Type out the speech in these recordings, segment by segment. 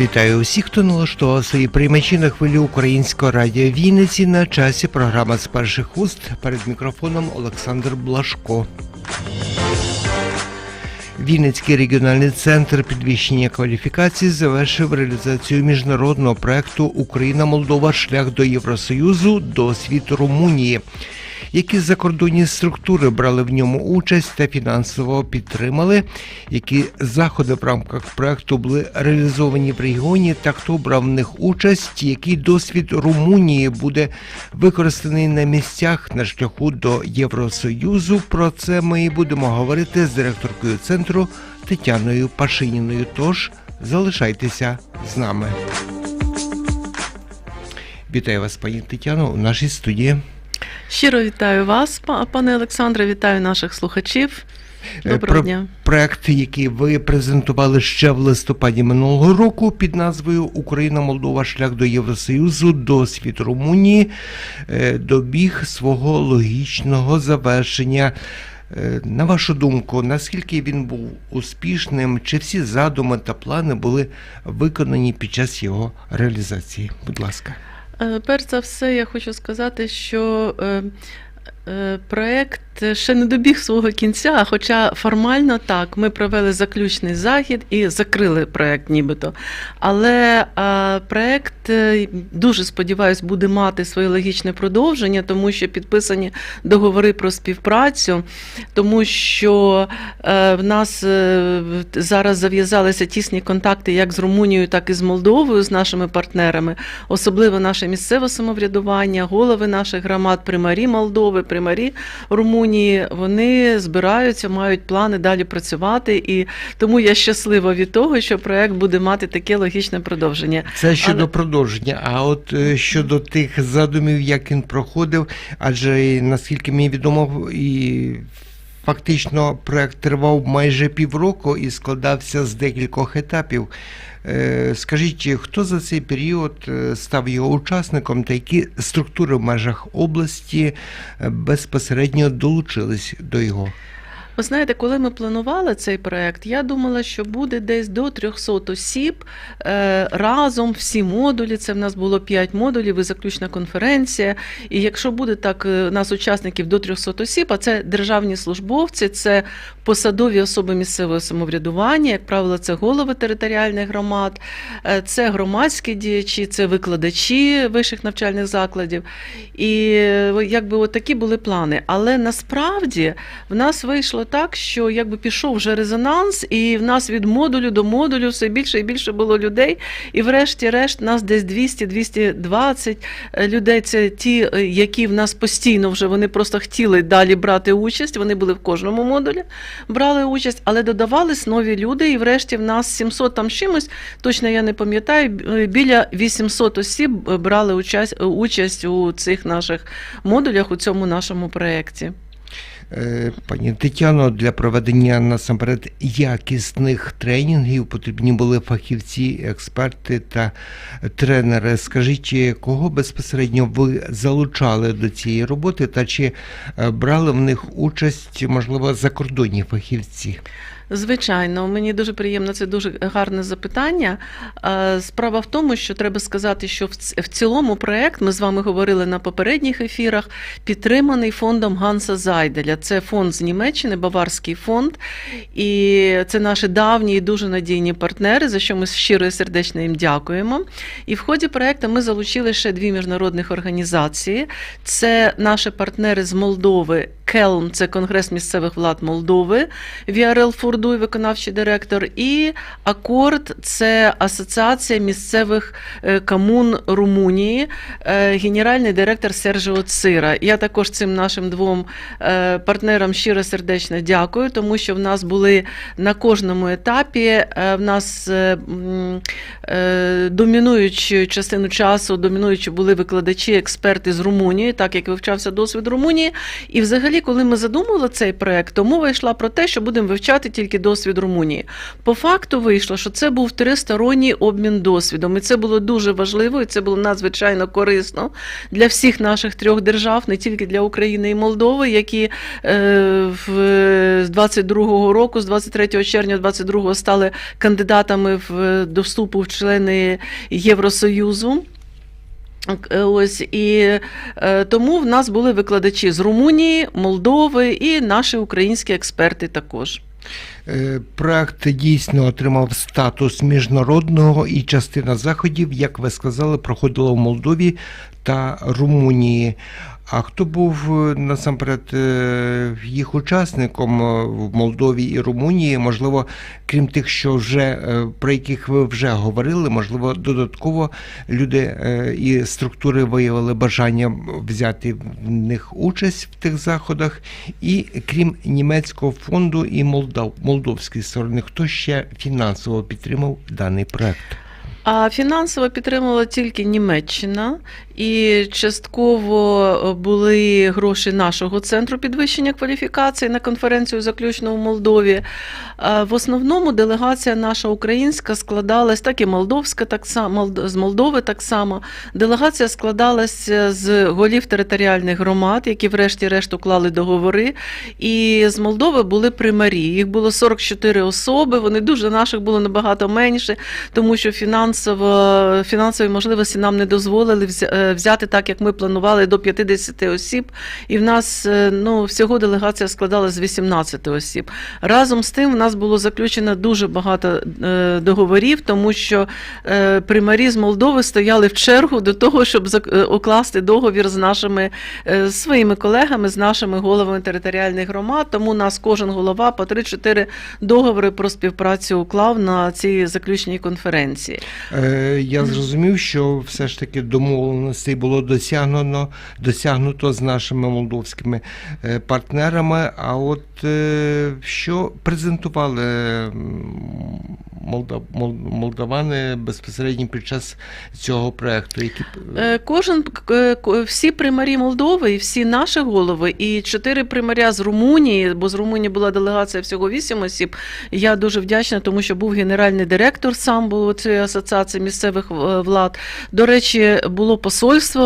Вітаю усіх, хто налаштував свої приймачі на хвилі українського радіо Вінниці на часі. Програма з перших уст перед мікрофоном Олександр Блашко. Вінницький регіональний центр підвищення кваліфікації завершив реалізацію міжнародного проекту Україна Молдова шлях до Євросоюзу досвід Румунії. Які закордонні структури брали в ньому участь та фінансово підтримали, які заходи в рамках проекту були реалізовані в регіоні, та хто брав в них участь, який досвід Румунії буде використаний на місцях на шляху до Євросоюзу. Про це ми і будемо говорити з директоркою центру Тетяною Пашиніною. Тож залишайтеся з нами. Вітаю вас, пані Тетяно, у нашій студії. Щиро вітаю вас, пане Олександре, вітаю наших слухачів. Е, Доброго про дня. Проект, який ви презентували ще в листопаді минулого року під назвою Україна Молдова шлях до Євросоюзу, досвід Румунії е, добіг свого логічного завершення. Е, На вашу думку, наскільки він був успішним, чи всі задуми та плани були виконані під час його реалізації? Будь ласка. Е, Перш за все, я хочу сказати, що е, проект ще не добіг свого кінця, хоча формально так, ми провели заключний захід і закрили проект нібито. Але е, проект, е, дуже сподіваюсь, буде мати своє логічне продовження, тому що підписані договори про співпрацю, тому що е, в нас е, зараз зав'язалися тісні контакти як з Румунією, так і з Молдовою, з нашими партнерами, особливо наше місцеве самоврядування, голови наших громад, примарі Молдови, примарі Румунії. Вони збираються, мають плани далі працювати, і тому я щаслива від того, що проект буде мати таке логічне продовження. Це щодо Але- продовження. А от е, щодо тих задумів, як він проходив, адже наскільки мені відомо, і фактично проект тривав майже півроку і складався з декількох етапів. Е, Скажіть, хто за цей період е, став його учасником та які структури в межах області е, безпосередньо долучились до його? Ви знаєте, коли ми планували цей проект, я думала, що буде десь до 300 осіб е, разом всі модулі. Це в нас було 5 модулів і заключна конференція. І якщо буде так, е, нас учасників до 300 осіб, а це державні службовці, це посадові особи місцевого самоврядування, як правило, це голови територіальних громад, е, це громадські діячі, це викладачі вищих навчальних закладів. І якби от такі були плани. Але насправді в нас вийшло так, що якби пішов вже резонанс, і в нас від модулю до модулю все більше і більше було людей. І врешті-решт нас десь 200-220 людей. Це ті, е, які в нас постійно вже вони просто хотіли далі брати участь. Вони були в кожному модулі, брали участь, але додавались нові люди. І врешті в нас 700 там чимось, точно я не пам'ятаю, е, біля 800 осіб е, брали участь, участь у цих наших модулях у цьому нашому проєкті. Е, Пані Тетяно, для проведення насамперед якісних тренінгів потрібні були фахівці, експерти та тренери. Скажіть, кого безпосередньо ви залучали до цієї роботи, та чи е, брали в них участь, можливо, закордонні фахівці? Звичайно, мені дуже приємно, це дуже гарне запитання. Справа в тому, що треба сказати, що в цілому проект, ми з вами говорили на попередніх ефірах, підтриманий фондом Ганса Зайделя. Це фонд з Німеччини, Баварський фонд. І це наші давні і дуже надійні партнери, за що ми щиро і сердечно їм дякуємо. І в ході проекту ми залучили ще дві міжнародних організації. Це наші партнери з Молдови. Келм це Конгрес місцевих влад Молдови, Віарел Фурдуй, виконавчий директор, і Акорд це Асоціація місцевих е, комун Румунії, е, генеральний директор Сержіо Цира. Я також цим нашим двом е, партнерам щиро сердечно дякую, тому що в нас були на кожному етапі в нас домінуючу частину часу, домінуючи були викладачі, експерти з Румунії, так як вивчався досвід Румунії. І взагалі взагалі, коли ми задумували цей проект, то мова йшла про те, що будемо вивчати тільки досвід Румунії. По факту вийшло, що це був тристоронній обмін досвідом, і це було дуже важливо, і це було надзвичайно корисно для всіх наших трьох держав, не тільки для України і Молдови, які е, в, з 22-го року, з 23 червня 22-го стали кандидатами в до вступу в члени Євросоюзу. Е, Ось і е, тому в нас були викладачі з Румунії, Молдови і наші українські експерти також. Е, Проект дійсно отримав статус міжнародного і частина заходів, як ви сказали, проходила в Молдові та Румунії. А хто був е, насамперед е, їх учасником е, в Молдові і Румунії? Можливо, крім тих, що вже про яких ви вже говорили, можливо, додатково люди і структури виявили бажання взяти в них участь в тих заходах. І крім німецького фонду і Молдав, молдовської сторони, хто ще фінансово підтримав даний проект? А фінансово підтримувала тільки Німеччина, і частково е, були гроші нашого центру підвищення кваліфікації на конференцію заключну в Молдові. В основному делегація наша українська складалась, так і молдовська, так само з Молдови так само. Делегація складалася з голів територіальних громад, які врешті-решт уклали договори. І з Молдови були примарі. Їх було 44 особи. Вони дуже наших було набагато менше, тому що фінансово фінансові можливості нам не дозволили е, взяти так, як ми планували, до 50 осіб. І в нас е, ну всього делегація складалася з 18 осіб. Разом з тим, в нас було заключено дуже багато е, договорів, тому що примарі з Молдови стояли в чергу до того, щоб укласти договір з нашими своїми колегами, з нашими головами територіальних громад. Тому нас кожен голова по 3-4 договори про співпрацю уклав на цій заключній конференції. Е, Я зрозумів, що все ж таки домовленостей було досягнено, досягнуто з нашими молдовськими е, партнерами. А от е, що презентували молдавани безпосередньо під час цього проекту? Які Кожен всі примарі Молдови і всі наші голови, і чотири примаря з Румунії, бо з Румунії була делегація всього вісім осіб. Я дуже вдячна, тому що був генеральний директор сам був цієї асоціації місцевих е, влад. До речі, було посольство.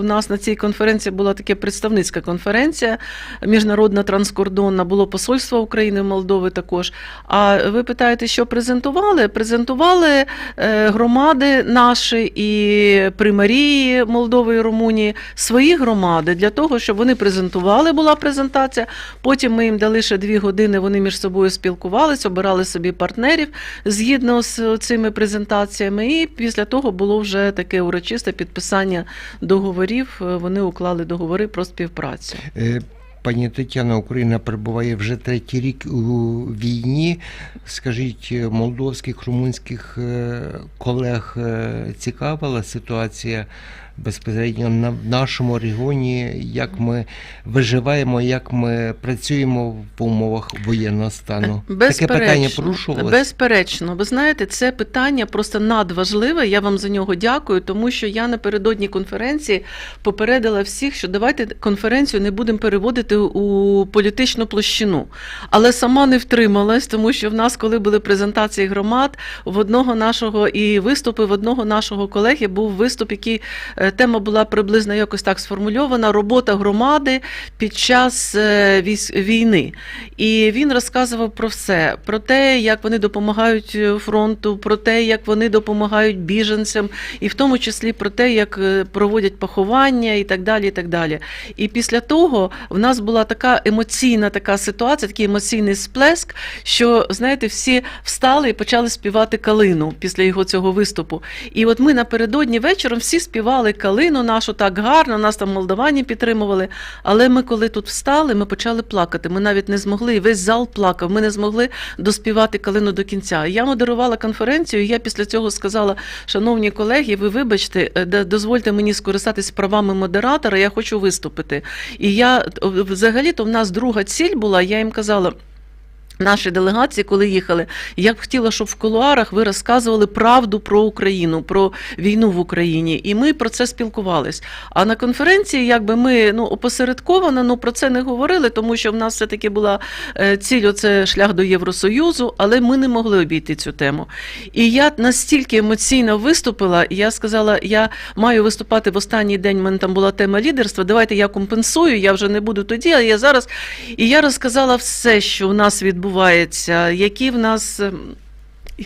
У нас на цій конференції була така представницька конференція міжнародна транскордонна. Було посольство України Молдови також. А ви питаєте, що презентували? Презентували е, громади наші і примарії Молдови і Румунії свої громади для того, щоб вони презентували. Була презентація. Потім ми їм дали ще дві години. Вони між собою спілкувалися, обирали собі партнерів згідно з цими презентаціями. І після того було вже таке урочисте підписання договорів. Е, Вони уклали договори про співпрацю. Е, Пані Тетяна, Україна перебуває вже третій рік у війні. Скажіть, е, молдовських, румунських колег цікавила ситуація безпосередньо на нашому регіоні, як ми виживаємо, як ми працюємо в умовах воєнного стану? Таке питання порушувалося? Безперечно, ви знаєте, це питання просто надважливе. Я вам за нього дякую, тому що я напередодні конференції попередила всіх, що давайте конференцію не будемо переводити у політичну площину. Але сама не втрималась, тому що в нас, коли були презентації громад, в одного нашого і виступи в одного нашого колеги був виступ, який е, тема була приблизно якось так сформульована: робота громади під час е, війни. І він розказував про все: про те, як вони допомагають е, фронту, про те, як вони допомагають біженцям, і в тому числі про те, як е, проводять поховання і так далі. І так далі. І після того в нас була така емоційна така ситуація, такий емоційний сплеск, що знаєте, всі встали і почали співати калину після його цього виступу. І от ми напередодні вечором всі співали калину нашу так гарно, нас там молдавані підтримували. Але ми, коли тут встали, ми почали плакати. Ми навіть не змогли, і весь зал плакав. Ми не змогли доспівати калину до кінця. Я модерувала конференцію. і Я після цього сказала, шановні колеги, ви вибачте, е, дозвольте мені скористатись правами модератора. Я хочу виступити. І я взагалі-то в нас друга ціль була. Я їм казала. Наші делегації, коли їхали, я б хотіла, щоб в кулуарах ви розказували правду про Україну, про війну в Україні, і ми про це спілкувались. А на конференції, якби ми ну опосередковано, ну про це не говорили, тому що в нас все таки була е, ціль оце шлях до Євросоюзу, але ми не могли обійти цю тему. І я настільки емоційно виступила, я сказала, я маю виступати в останній день. в мене там була тема лідерства. Давайте я компенсую. Я вже не буду тоді, а я зараз. І я розказала все, що в нас відбувається, які в нас.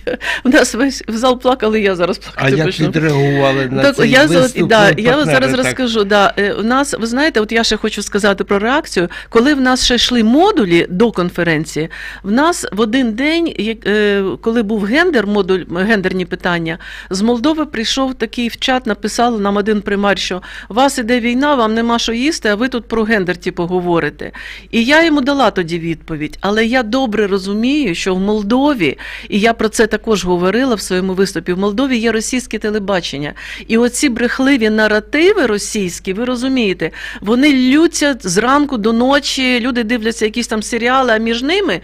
Ем, В нас весь в зал плакали, я зараз А плакати як відреагували на Так, цей я, виступ? да, ну, я зараз так? розкажу. Да, е, у нас, ви знаєте, от я ще хочу сказати про реакцію. Коли в нас ще йшли модулі до конференції, в нас в один день, е, коли був гендер, модуль гендерні питання, з Молдови прийшов такий в чат, написав нам один примар, що у вас іде війна, вам нема що їсти, а ви тут про гендер типу, говорите. І я йому дала тоді відповідь. Але я добре розумію, що в Молдові, і я про це також говорила в своєму виступі, в Молдові є російське телебачення. І оці брехливі наративи російські, ви розумієте, вони лються зранку до ночі, люди дивляться якісь там серіали, а між ними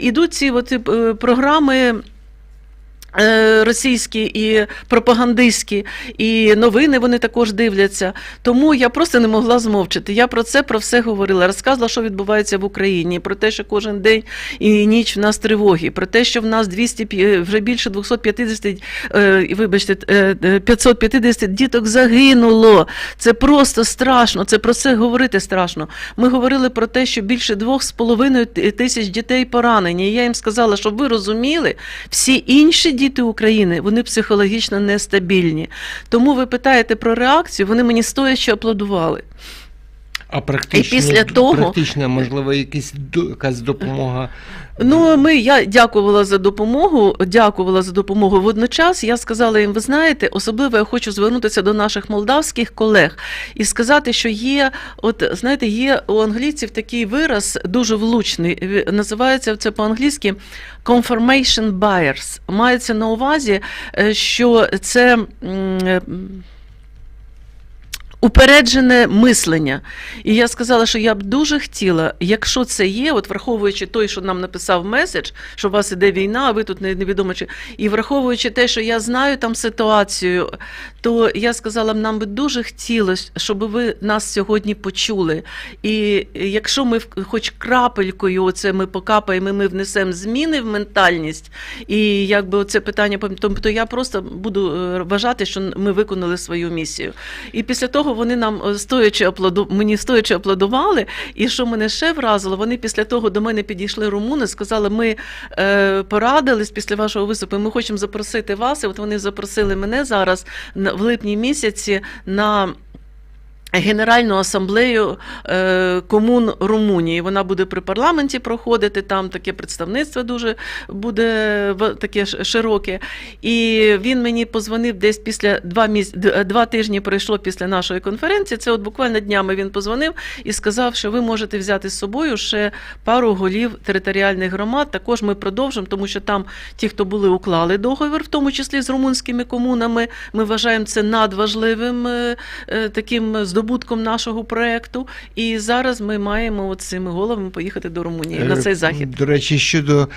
йдуть ці от, е, програми. Е, Російські і пропагандистські, і новини вони також дивляться. Тому я просто не могла змовчати. Я про це про все говорила. Розказувала, що відбувається в Україні, про те, що кожен день і ніч в нас тривоги, про те, що в нас 200, пі- вже більше 250, е, вибачте, е, е, 550 діток загинуло. Це просто страшно. Це про це говорити страшно. Ми говорили про те, що більше двох з половиною ти- тисяч дітей поранені. Я їм сказала, щоб ви розуміли, всі інші діти України вони психологічно нестабільні. Тому ви питаєте про реакцію, вони мені стоячи аплодували. А практично, І після того- практично, можливо, якісь, якась допомога. Ну, ми я дякувала за допомогу. Дякувала за допомогу. Водночас я сказала їм: ви знаєте, особливо я хочу звернутися до наших молдавських колег і сказати, що є, от знаєте, є у англійців такий вираз дуже влучний. Називається це по-англійськи confirmation bias. Мається на увазі, е, що це. Упереджене мислення. І я сказала, що я б дуже хотіла, якщо це є, от враховуючи той, що нам написав меседж, що у вас іде війна, а ви тут не- невідомо чи. І враховуючи те, що я знаю там ситуацію, то я сказала, нам би дуже хотілося, щоб ви нас сьогодні почули. І якщо ми хоч крапелькою, оце ми покапаємо, ми внесемо зміни в ментальність, і якби це питання, то я просто буду е, вважати, що ми виконали свою місію. І після того вони нам е, стоячи аплоду... мені стоячи аплодували. І що мене ще вразило, вони після того до мене підійшли румуни, сказали, ми е, порадились після вашого виступу. Ми хочемо запросити вас. І от вони запросили мене зараз в липні місяці на. Генеральну асамблею е, комун Румунії. Вона буде при парламенті проходити. Там таке представництво дуже буде таке широке. І він мені позвонив десь після два міс... два тижні пройшло після нашої конференції. Це от буквально днями він позвонив і сказав, що ви можете взяти з собою ще пару голів територіальних громад. Також ми продовжимо, тому що там ті, хто були, уклали договір, в тому числі з румунськими комунами. Ми вважаємо це надважливим е, е, таким здобутком нашого проекту. І зараз ми маємо цими головами поїхати до Румунії на цей Е, захід. До речі, щодо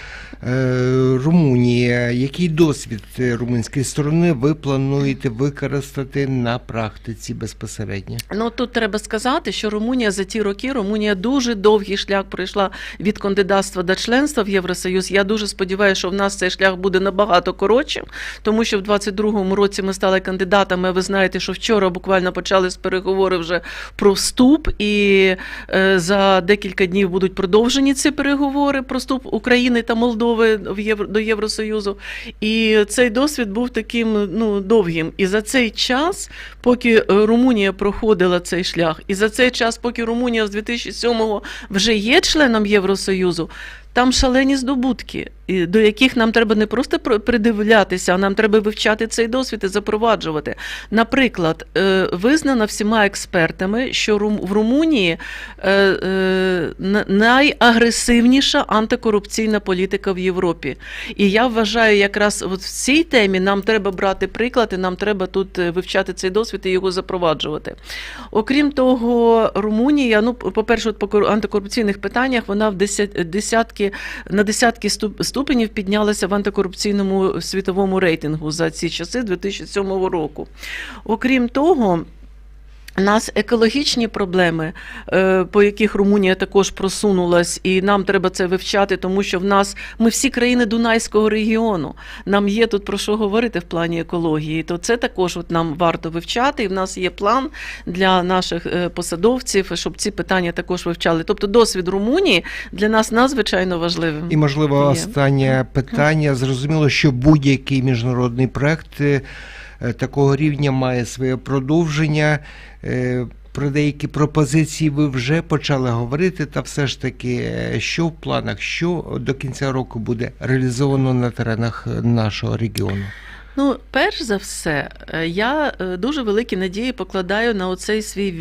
е, Румунії, який досвід е, румунської сторони ви плануєте використати на практиці безпосередньо? Ну тут треба сказати, що Румунія за ті роки Румунія дуже довгий шлях пройшла від кандидатства до членства в Євросоюз. Я дуже сподіваюся, що в нас цей шлях буде набагато коротшим, тому що в 22-му році ми стали кандидатами. Ви знаєте, що вчора буквально почались переговори вже про вступ, і е, за декілька днів будуть продовжені ці переговори про вступ України та Молдови в Євро, до Євросоюзу. І цей досвід був таким ну довгим. І за цей час, поки Румунія проходила цей шлях, і за цей час, поки Румунія з 2007-го вже є членом Євросоюзу, там шалені здобутки. До яких нам треба не просто придивлятися, а нам треба вивчати цей досвід і запроваджувати. Наприклад, е, визнано всіма експертами, що в Румунії е, е, на- найагресивніша антикорупційна політика в Європі. І я вважаю, якраз от в цій темі нам треба брати приклад, і нам треба тут вивчати цей досвід і його запроваджувати. Окрім того, Румунія, ну, по-перше, от по антикорупційних питаннях вона в десятки на десятки ступ- ступенів піднялася в антикорупційному світовому рейтингу за ці часи 2007 року. Окрім того. У нас екологічні проблеми, е, по яких Румунія також просунулась, і нам треба це вивчати, тому що в нас ми всі країни Дунайського регіону. Нам є тут про що говорити в плані екології. То це також от нам варто вивчати. І в нас є план для наших е, посадовців, щоб ці питання також вивчали. Тобто досвід Румунії для нас надзвичайно важливим. І, можливо, останнє питання. Зрозуміло, що будь-який міжнародний проект е, такого рівня має своє продовження. Е, Про деякі пропозиції ви вже почали говорити, та все ж таки, е, що в планах, що до кінця року буде реалізовано на теренах е, нашого регіону? Ну, перш за все, е, я е, дуже великі надії покладаю на оцей свій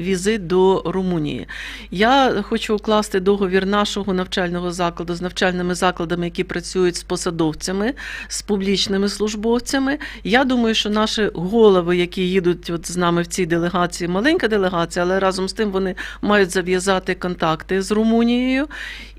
візит до Румунії. Я хочу укласти договір нашого навчального закладу з навчальними закладами, які працюють з посадовцями, з публічними службовцями. Я думаю, що наші голови, які їдуть от з нами в цій делегації, маленька делегація, але разом з тим вони мають зав'язати контакти з Румунією.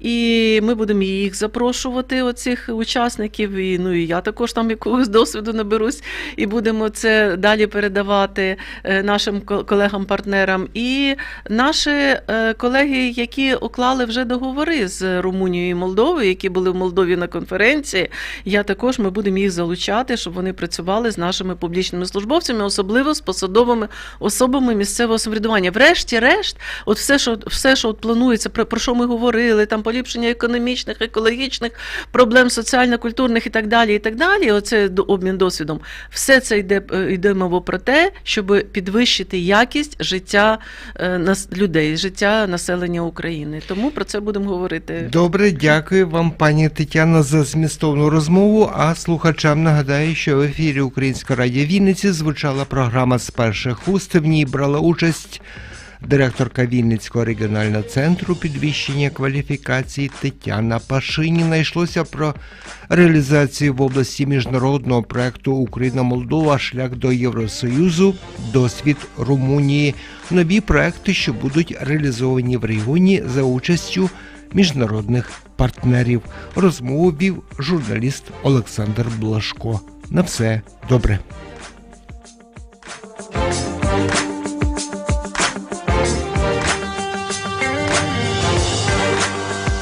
І ми будемо їх запрошувати, оцих учасників. І ну і я також там якогось досвіду наберусь, і будемо це далі передавати е, нашим колегам-партнерам. І наші е, колеги, які уклали вже договори з Румунією і Молдовою, які були в Молдові на конференції, я також ми будемо їх залучати, щоб вони працювали з нашими публічними службовцями, особливо з посадовими особами місцевого самоврядування. Врешті-решт, от все, що все, що от планується, про, про що ми говорили, там поліпшення економічних, екологічних проблем, соціально-культурних і так далі. І так далі. Оце до- обмін досвідом. Все це йде, е, йде мова про те, щоб підвищити якість життя е, людей, життя населення України. Тому про це будемо говорити. Добре, дякую вам, пані Тетяно, за змістовну розмову. А слухачам нагадаю, що в ефірі Української радіо Вінниці звучала програма з перших уст. В ній брала участь директорка Вінницького регіонального центру підвищення кваліфікації Тетяна Пашиніна. Йшлося про реалізацію в області міжнародного проекту Україна Молдова шлях до Євросоюзу, досвід Румунії, нові проекти, що будуть реалізовані в регіоні за участю міжнародних партнерів. Розмову вів журналіст Олександр Блашко. На все добре.